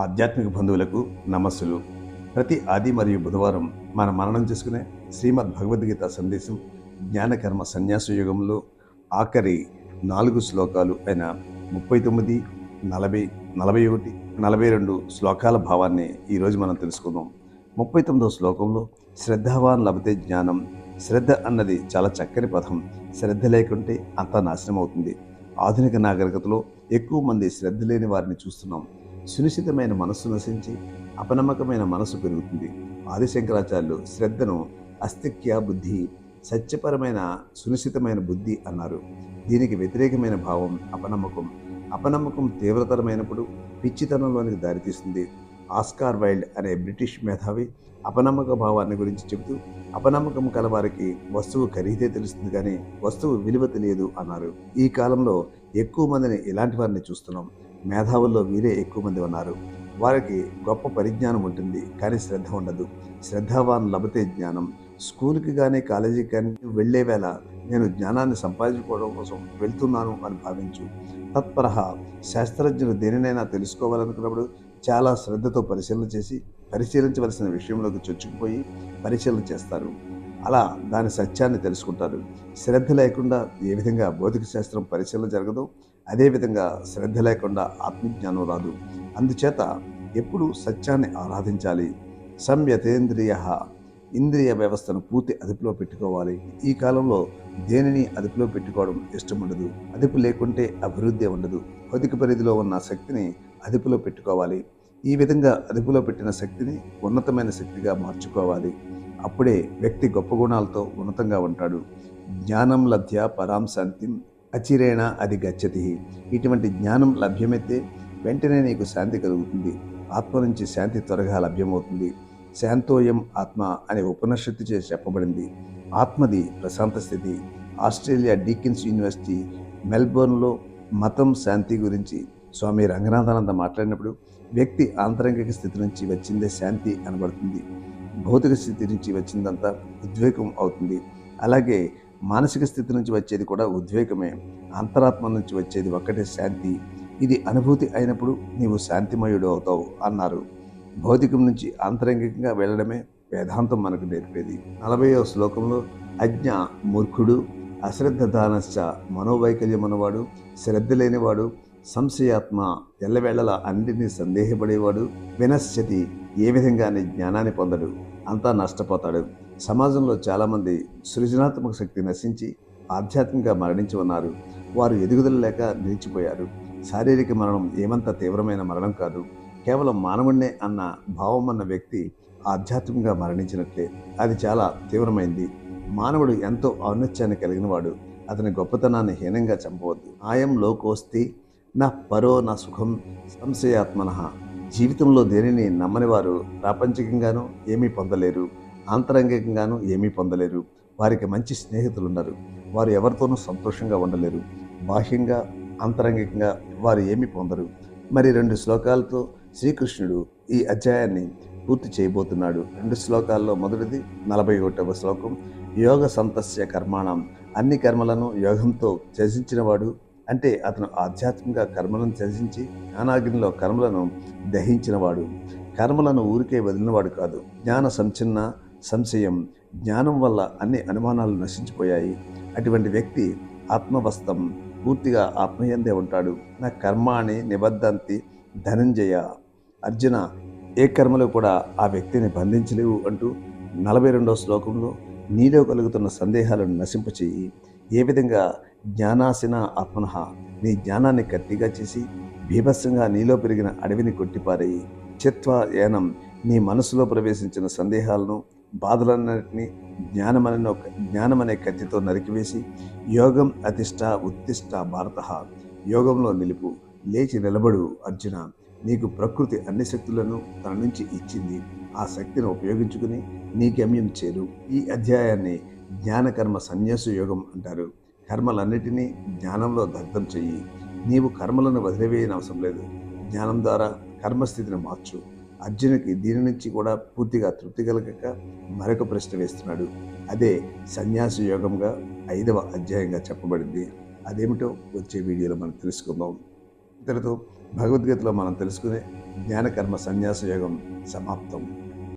ఆధ్యాత్మిక బంధువులకు నమస్సులు. ప్రతి ఆది మరియు బుధవారం మన మననం చేసుకునే శ్రీమద్ భగవద్గీత సందేశం జ్ఞానకర్మ సన్యాస యుగంలో ఆఖరి నాలుగు శ్లోకాలు అయిన ముప్పై తొమ్మిది నలభై నలభై ఒకటి నలభై రెండు శ్లోకాల భావాన్ని ఈరోజు మనం తెలుసుకుందాం. ముప్పై తొమ్మిదవ శ్లోకంలో శ్రద్ధావాన్ లభతే జ్ఞానం శ్రద్ధ అన్నది చాలా చక్కని పదం. శ్రద్ధ లేకుంటే అంతా నాశనం అవుతుంది. ఆధునిక నాగరికతలో ఎక్కువ మంది శ్రద్ధ లేని వారిని చూస్తున్నాం. సునిశ్చితమైన మనస్సు నశించి అపనమ్మకమైన మనస్సు పెరుగుతుంది. ఆదిశంకరాచార్యులు శ్రద్ధను అస్తిక్య బుద్ధి సత్యపరమైన సునిశ్చితమైన బుద్ధి అన్నారు. దీనికి వ్యతిరేకమైన భావం అపనమ్మకం. అపనమ్మకం తీవ్రతరమైనప్పుడు పిచ్చితనంలోనికి దారితీస్తుంది. ఆస్కార్ వైల్డ్ అనే బ్రిటిష్ మేధావి అపనమ్మక భావాన్ని గురించి చెబుతూ అపనమ్మకం కలవారికి వస్తువు ఖరీదే తెలుస్తుంది కానీ వస్తువు విలువ తెలియదు అన్నారు. ఈ కాలంలో ఎక్కువ మందిని ఇలాంటి వారిని చూస్తున్నాం. మేధావుల్లో వీరే ఎక్కువ మంది ఉన్నారు. వారికి గొప్ప పరిజ్ఞానం ఉంటుంది కానీ శ్రద్ధ ఉండదు. శ్రద్ధావాన్ లభతే జ్ఞానం. స్కూల్కి కానీ కాలేజీకి కానీ వెళ్ళే వేళ నేను జ్ఞానాన్ని సంపాదించుకోవడం కోసం వెళ్తున్నాను అని భావించు. తత్పరహ శాస్త్రజ్ఞులు దేనినైనా తెలుసుకోవాలనుకున్నప్పుడు చాలా శ్రద్ధతో పరిశీలన చేసి పరిశీలించవలసిన విషయంలోకి చొచ్చుకుపోయి పరిశీలన చేస్తారు. అలా దాని సత్యాన్ని తెలుసుకుంటారు. శ్రద్ధ లేకుండా ఏ విధంగా భౌతిక శాస్త్రం పరిశీలన జరగదో అదేవిధంగా శ్రద్ధ లేకుండా ఆత్మజ్ఞానం రాదు. అందుచేత ఎప్పుడు సత్యాన్ని ఆరాధించాలి. సంయతేంద్రియ ఇంద్రియ వ్యవస్థను పూర్తి అదుపులో పెట్టుకోవాలి. ఈ కాలంలో దేనిని అదుపులో పెట్టుకోవడం ఇష్టం ఉండదు అదుపు లేకుంటే అభివృద్ధి ఉండదు. భౌతిక పరిధిలో ఉన్న శక్తిని అదుపులో పెట్టుకోవాలి. ఈ విధంగా అదుపులో పెట్టిన శక్తిని ఉన్నతమైన శక్తిగా మార్చుకోవాలి. అప్పుడే వ్యక్తి గొప్ప గుణాలతో ఉన్నతంగా ఉంటాడు. జ్ఞానం లభ్య పరాం శాంతి అచిరేణ అది గచ్చతి. ఇటువంటి జ్ఞానం లభ్యమైతే వెంటనే నీకు శాంతి కలుగుతుంది. ఆత్మ నుంచి శాంతి త్వరగా లభ్యమవుతుంది. శాంతోయం ఆత్మ అనే ఉపనిషత్తు చేసి చెప్పబడింది. ఆత్మది ప్రశాంత స్థితి. ఆస్ట్రేలియా డీకిన్స్ యూనివర్సిటీ మెల్బోర్న్లో మతం శాంతి గురించి స్వామి రంగనాథానంద మాట్లాడినప్పుడు వ్యక్తి ఆంతరంగిక స్థితి నుంచి వచ్చిందే శాంతి అనబడుతుంది. భౌతిక స్థితి నుంచి వచ్చిందంతా ఉద్వేగం అవుతుంది. అలాగే మానసిక స్థితి నుంచి వచ్చేది కూడా ఉద్వేగమే. అంతరాత్మ నుంచి వచ్చేది ఒక్కటే శాంతి. ఇది అనుభూతి అయినప్పుడు నీవు శాంతిమయుడు అవుతావు అన్నారు. భౌతికం నుంచి ఆంతరంగికంగా వెళ్ళడమే వేదాంతం మనకు నేర్పేది. నలభైవ శ్లోకంలో అజ్ఞ మూర్ఖుడు అశ్రద్ధ దానశ్చ మనోవైకల్యం అన్నవాడు శ్రద్ధ లేనివాడు సంశయాత్మ ఎల్లవేళలా అన్నింటినీ సందేహపడేవాడు వినశ్యతి ఏ విధంగానే జ్ఞానాన్ని పొందడు. అంతా నష్టపోతాడు. సమాజంలో చాలామంది సృజనాత్మక శక్తి నశించి ఆధ్యాత్మికంగా మరణించి ఉన్నారు. వారు ఎదుగుదల లేక నిలిచిపోయారు. శారీరక మరణం ఏమంత తీవ్రమైన మరణం కాదు. కేవలం మానవుణ్ణే అన్న భావం అన్న వ్యక్తి ఆధ్యాత్మికంగా మరణించినట్లే. అది చాలా తీవ్రమైంది. మానవుడు ఎంతో ఔన్నత్యాన్ని కలిగినవాడు. అతని గొప్పతనాన్ని హీనంగా చంపవద్దు. ఆయం లోకోస్తి నా పరో నా సుఖం సంశయాత్మన. జీవితంలో దేనిని నమ్మని వారు ప్రాపంచికంగానూ ఏమీ పొందలేరు. ఆంతరంగికంగానూ ఏమీ పొందలేరు. వారికి మంచి స్నేహితులు ఉన్నారు వారు ఎవరితోనూ సంతోషంగా ఉండలేరు. బాహ్యంగా అంతరంగికంగా వారు ఏమీ పొందరు. మరి రెండు శ్లోకాలతో శ్రీకృష్ణుడు ఈ అధ్యాయాన్ని పూర్తి చేయబోతున్నాడు. రెండు శ్లోకాల్లో మొదటిది నలభై ఒకటవ శ్లోకం. యోగ సంతస్య కర్మాణం. అన్ని కర్మలను యోగంతో త్యజించినవాడు అంటే అతను ఆధ్యాత్మిక కర్మలను త్యజించి జ్ఞానాగ్నిలో కర్మలను దహించినవాడు. కర్మలను ఊరికే వదిలినవాడు కాదు. జ్ఞాన సంచిన్న సంశయం జ్ఞానం వల్ల అన్ని అనుమానాలు నశించిపోయాయి. అటువంటి వ్యక్తి ఆత్మవస్తం పూర్తిగా ఆత్మయందే ఉంటాడు. నా కర్మాణి నిబద్ధంతి ధనంజయ. అర్జున ఏ కర్మలు కూడా ఆ వ్యక్తిని బంధించలేవు అంటూ నలభై రెండవ శ్లోకంలో నీలో కలుగుతున్న సందేహాలను నశింపచేయి. ఏ విధంగా జ్ఞానాసిన ఆత్మనః నీ జ్ఞానాన్ని గట్టిగా చేసి భీభత్సంగా నీలో పెరిగిన అడవిని కొట్టిపారేయి. చిత్వ ఏనం నీ మనసులో ప్రవేశించిన సందేహాలను బాధలన్నింటినీ జ్ఞానమనే ఒక జ్ఞానమనే కత్తితో నరికివేసి యోగం అతిష్ట ఉత్తిష్ట భారత. యోగంలో నిలుపు లేచి నిలబడు అర్జున. నీకు ప్రకృతి అన్ని శక్తులను తన నుంచి ఇచ్చింది. ఆ శక్తిని ఉపయోగించుకుని నీ గమ్యం చేరు. ఈ అధ్యాయాన్ని జ్ఞానకర్మ సన్యాస యోగం అంటారు. కర్మలన్నిటినీ జ్ఞానంలో దగ్ధం చెయ్యి. నీవు కర్మలను వదిలివేయని అవసరం లేదు. జ్ఞానం ద్వారా కర్మస్థితిని మార్చు. అర్జునుకి దీని నుంచి కూడా పూర్తిగా తృప్తి కలగక మరొక ప్రశ్న వేస్తున్నాడు. అదే సన్యాస యోగంగా ఐదవ అధ్యాయంగా చెప్పబడింది. అదేమిటో వచ్చే వీడియోలో మనం తెలుసుకుందాం. ఇంతటితో భగవద్గీతలో మనం తెలుసుకునే జ్ఞానకర్మ సన్యాస యోగం సమాప్తం.